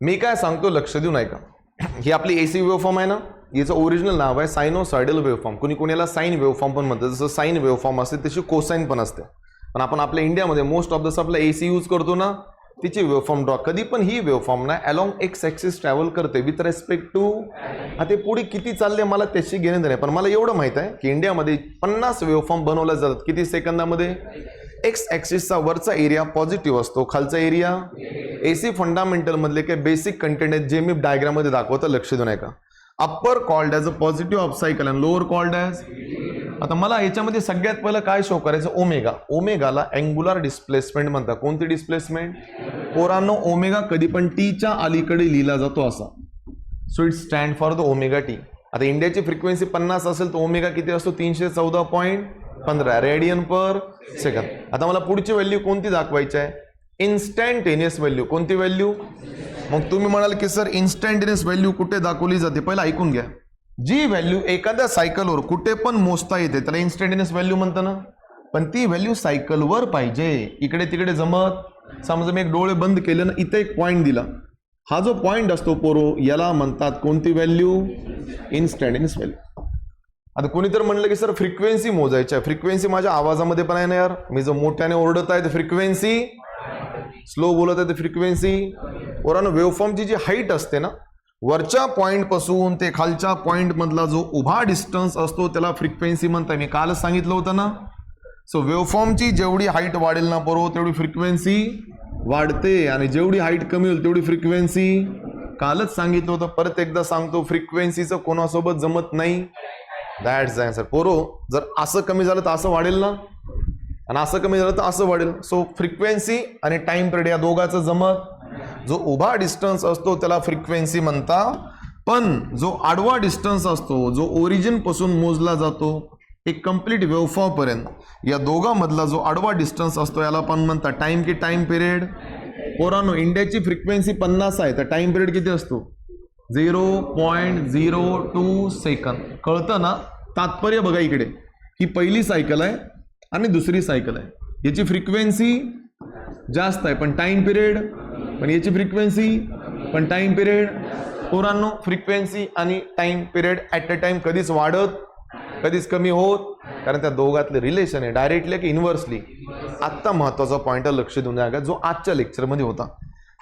मी काय सांगतो लक्ष देऊन ऐका. का ही आपली एसी वेवफॉर्म आहे ना? याचं ओरिजिनल नाव आहे सायनोसायडल वेवफॉर्म कुणी कोणाला साईन वेवफॉर्म पण म्हणतात जसं साईन वेवफॉर्म असते तशी कोसाईन पण असते. पण आपण आपल्या इंडियामध्ये मोस्ट ऑफ द आपला एसी यूज करतो ना तिची वेवफॉर्म ड्रॉ कधी पण ही वेवफॉर्म ना अलॉंग एक्स ॲक्सिस ट्रॅव्हल करते. विथ रेस्पेक्ट टू ते पुढे किती चालले मला त्याची घेणे नाही. पण मला एवढं माहीत आहे की इंडियामध्ये पन्नास वेवफॉर्म बनवल्या जातात. किती सेकंदामध्ये? एक्स ॲक्सिसचा वरचा एरिया पॉझिटिव्ह असतो. खालचा एरिया ए सी फंडामेंटलमधले काही बेसिक कंटेंट आहेत जे मी डायग्राममध्ये दाखवतो लक्ष देऊ नये का upper called as a positive half cycle and lower called as आता मला याच्यामध्ये सगळ्यात पहिलं काय शो करायचं? ओमेगा ओमेगाला अँग्युलर डिस्प्लेसमेंट म्हणतात. कोणती डिस्प्लेसमेंट पोरांनो ओमेगा कधी पण टीच्या अलीकडे लिहिला जातो असा. So it stand for the omega t आता इंडियाची फ्रिक्वेन्सी पन्नास असेल तर ओमेगा किती असतो? तीनशे चौदा पॉईंट पंधरा. रेडियन पर सेकंद आता मला पुढची व्हॅल्यू कोणती दाखवायची आहे? इन्स्टंटेनियस व्हॅल्यू कोणती व्हॅल्यू मग तुम्ही म्हणाल की सर इन्स्टंटेनियस व्हॅल्यू कुठे दाखवली जाते? पहिला ऐकून घ्या. जी व्हॅल्यू एखाद्या सायकलवर कुठे पण मोजता येते त्याला इन्स्टंटेनियस व्हॅल्यू म्हणतं ना? पण ती व्हॅल्यू सायकलवर पाहिजे. इकडे तिकडे जमत. समजा मी एक डोळे बंद केले ना इथे एक पॉईंट दिला. हा जो पॉईंट असतो पोरो याला म्हणतात कोणती व्हॅल्यू इन्स्टंटेनियस व्हॅल्यू आता कोणी तर म्हणलं की सर फ्रिक्वेन्सी मोजायची आहे. फ्रिक्वेन्सी माझ्या आवाजामध्ये पण आहे ना यार. मी जो मोठ्याने ओरडत आहे तर फ्रिक्वेन्सी स्लो बोलत आहे ते फ्रिक्वेन्सी ओरानं वेवफॉर्मची जी हाईट असते ना वरच्या पॉईंटपासून ते खालच्या पॉईंटमधला जो उभा डिस्टन्स असतो त्याला फ्रिक्वेन्सी म्हणताय मी कालच सांगितलं होतं ना. सो वेवफॉर्मची जेवढी हाईट वाढेल ना बरोबर तेवढी फ्रिक्वेन्सी वाढते. आणि जेवढी हाईट कमी होईल तेवढी फ्रिक्वेन्सी कालच सांगितलं होतं. परत एकदा सांगतो फ्रिक्वेन्सीचं कोणासोबत जमत नाही. दॅट्स आन्सर पोरो जर असं कमी झालं तर असं वाढेल ना? आणि असं कमी झालं तर असं वाढेल. सो फ्रिक्वेन्सी आणि टाइम पिरियड या दोघांचं जमत? जो उभा डिस्टन्स असतो त्याला फ्रिक्वेन्सी म्हणता. पण जो आडवा डिस्टन्स असतो जो ओरिजिनपासून मोजला जातो एक कंप्लीट वेवफॉर्म पर्यंत. या दोघांमधला जो आडवा डिस्टन्स असतो याला पण म्हणतात टाइम की टाइम पिरियड पोरानो इंडियाची फ्रिक्वेन्सी पन्नास आहे तर टाइम पिरियड किती असतो? Zero point zero two second कळतं ना? तात्पर्य बघा इकडे. ही पहिली सायकल आहे आणि दुसरी सायकल आहे. याची फ्रिक्वेन्सी जास्त आहे पण टाइम पिरियड पण याची फ्रिक्वेन्सी पण टाइम पिरियड पोरांनो फ्रिक्वेन्सी आणि time period at a time कधीच वाढत कधीच कमी होत कारण त्या दोघातले रिलेशन आहे डायरेक्टली की इन्व्हर्सली आत्ता महत्त्वाचा पॉईंट लक्ष देऊन द्या जो आजच्या लेक्चरमध्ये होता.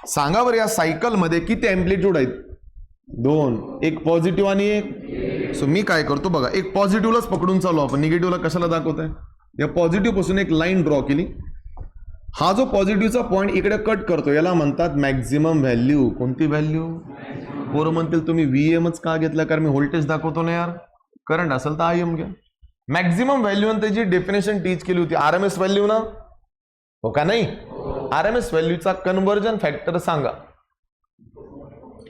सांगा बरं या सायकलमध्ये किती एम्प्लिट्यूड आहेत? दोन एक पॉझिटिव्ह आणि एक. सो मी काय करतो बघा एक पॉझिटिव्हलाच पकडून चालू आपण. निगेटिव्हला कशाला दाखवत आहे या पॉझिटिव्हपासून एक लाईन ड्रॉ केली. हा जो पॉझिटिव्हचा पॉईंट इकडे कट करतो याला म्हणतात मॅक्झिमम व्हॅल्यू कोणती व्हॅल्यू पोरं म्हणतील तुम्ही व्ही एमच का घेतला? कारण मी व्होल्टेज दाखवतो ना यार. करंट असेल तर आय एम घ्या. मॅक्झिमम व्हॅल्यू आणि त्याची डेफिनेशन टीच केली होती. आर एम एस व्हॅल्यू ना? हो का नाही? आर एम एस व्हॅल्यूचा कन्व्हर्जन फॅक्टर सांगा.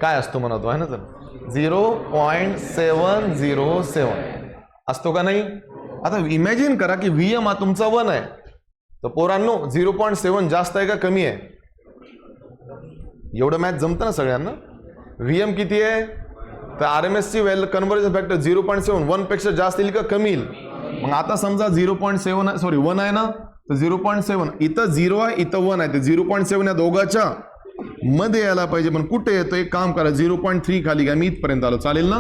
काय असतो म्हणतो आहे ना तर? Zero point seven zero seven असतो का नाही? आता इमॅजिन करा की व्ही एम हा तुमचा वन आहे. तर पोरांनो झिरो पॉईंट सेवन जास्त आहे का कमी आहे? एवढं मॅथ जमतं ना सगळ्यांना? व्ही एम किती आहे? तर आर एम एसची well conversion factor zero point seven वनपेक्षा जास्त येईल का कमी येईल? मग आता समजा झिरो पॉईंट सेवन आहे सॉरी वन आहे ना? तर झिरो पॉईंट सेवन इथं झिरो आहे इथं वन आहे. तर झिरो पॉईंट सेवन या दोघाच्या मध्ये यायला पाहिजे पण कुठे येतो एक काम करा. झिरो पॉईंट थ्री खाली घ्या. मी इथपर्यंत आलो. चालेल ना?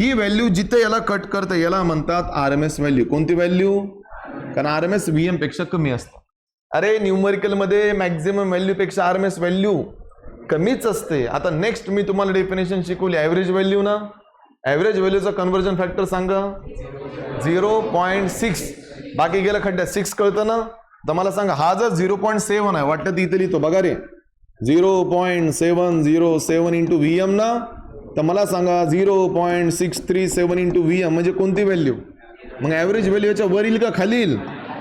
ही व्हॅल्यू जिथे याला कट करते याला म्हणतात आर एम एस व्हॅल्यू. कोणती व्हॅल्यू? कारण आर एम एस व्ही एमपेक्षा कमी असतं. अरे न्यूमरिकलमध्ये मॅक्झिमम व्हॅल्यू पेक्षा आर एम एस व्हॅल्यू कमीच असते. आता नेक्स्ट मी तुम्हाला डेफिनेशन शिकवली. ॲव्हरेज व्हॅल्यू ना? ॲव्हरेज व्हॅल्यूचा कन्व्हर्जन फॅक्टर सांगा. झिरो पॉईंट सिक्स बाकी गेलं खड्ड्यात. सिक्स कळतं ना? तर मला सांगा हा जर झिरो पॉईंट सेवन आहे वाटतं ती इथे लिहितो. बघा रे. Zero point seven zero seven into V M ना? तर मला सांगा zero point six three seven into V M म्हणजे कोणती व्हॅल्यू मग ॲव्हरेज व्हॅल्यू याच्या वर येईल का खाली येईल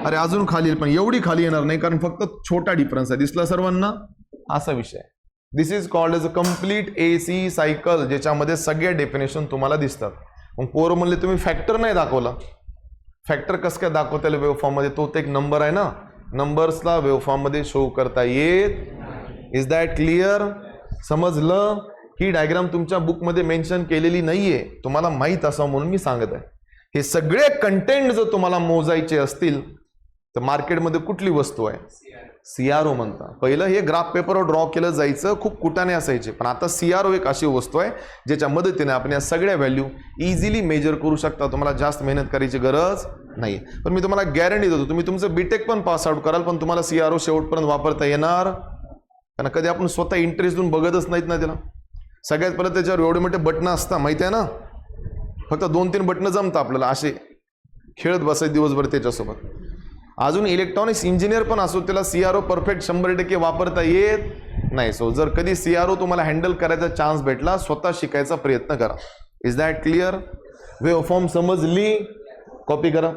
अरे अजून खाली येईल पण एवढी खाली येणार नाही कारण फक्त छोटा डिफरन्स आहे. दिसला सर्वांना? असा विषय. This is called as a complete A C cycle ज्याच्यामध्ये सगळ्या डेफिनेशन तुम्हाला दिसतात. मग पोर म्हणले तुम्ही फॅक्टर नाही दाखवला. फॅक्टर कसं काय दाखवता येईल वेवफॉर्ममध्ये? तो एक नंबर आहे ना? नंबर्सला वेवफॉर्ममध्ये शो करता येत इज दॅट क्लिअर समजलं? ही डायग्राम तुमच्या बुकमध्ये मेन्शन केलेली नाहीये. तुम्हाला माहीत असावं म्हणून मी सांगत आहे. हे सगळे कंटेंट जर तुम्हाला मोजायचे असतील तर मार्केटमध्ये कुठली वस्तू आहे? सी आर ओ म्हणतात पहिलं हे ग्राफ पेपरवर ड्रॉ केलं जायचं खूप कुटाने असायचे. पण आता सी आर ओ एक अशी वस्तू आहे ज्याच्या मदतीने आपण या सगळ्या व्हॅल्यू इझिली मेजर करू शकता. तुम्हाला जास्त मेहनत करायची गरज नाही पण मी तुम्हाला गॅरंटी देतो तुम्ही तुमचं बीटेक पण पास आउट कराल पण तुम्हाला सी आर ओ शेवटपर्यंत वापरता येणार कारण कधी आपण स्वतः इंटरेस्ट देऊन बघतच नाहीत ना त्याला. सगळ्यात पहिलं त्याच्यावर एवढे मोठे बटणं असतात माहिती आहे ना? फक्त दोन तीन बटणं जमतं आपल्याला असे. खेळत बसायचे दिवसभर त्याच्यासोबत. अजून इलेक्ट्रॉनिक्स इंजिनियर पण असो त्याला सी आर ओ परफेक्ट शंभर टक्के वापरता येत नाही. सो जर कधी सी आर ओ तुम्हाला हँडल करायचा चान्स भेटला स्वतः शिकायचा प्रयत्न करा. Is that clear waveform समजली? कॉपी करा.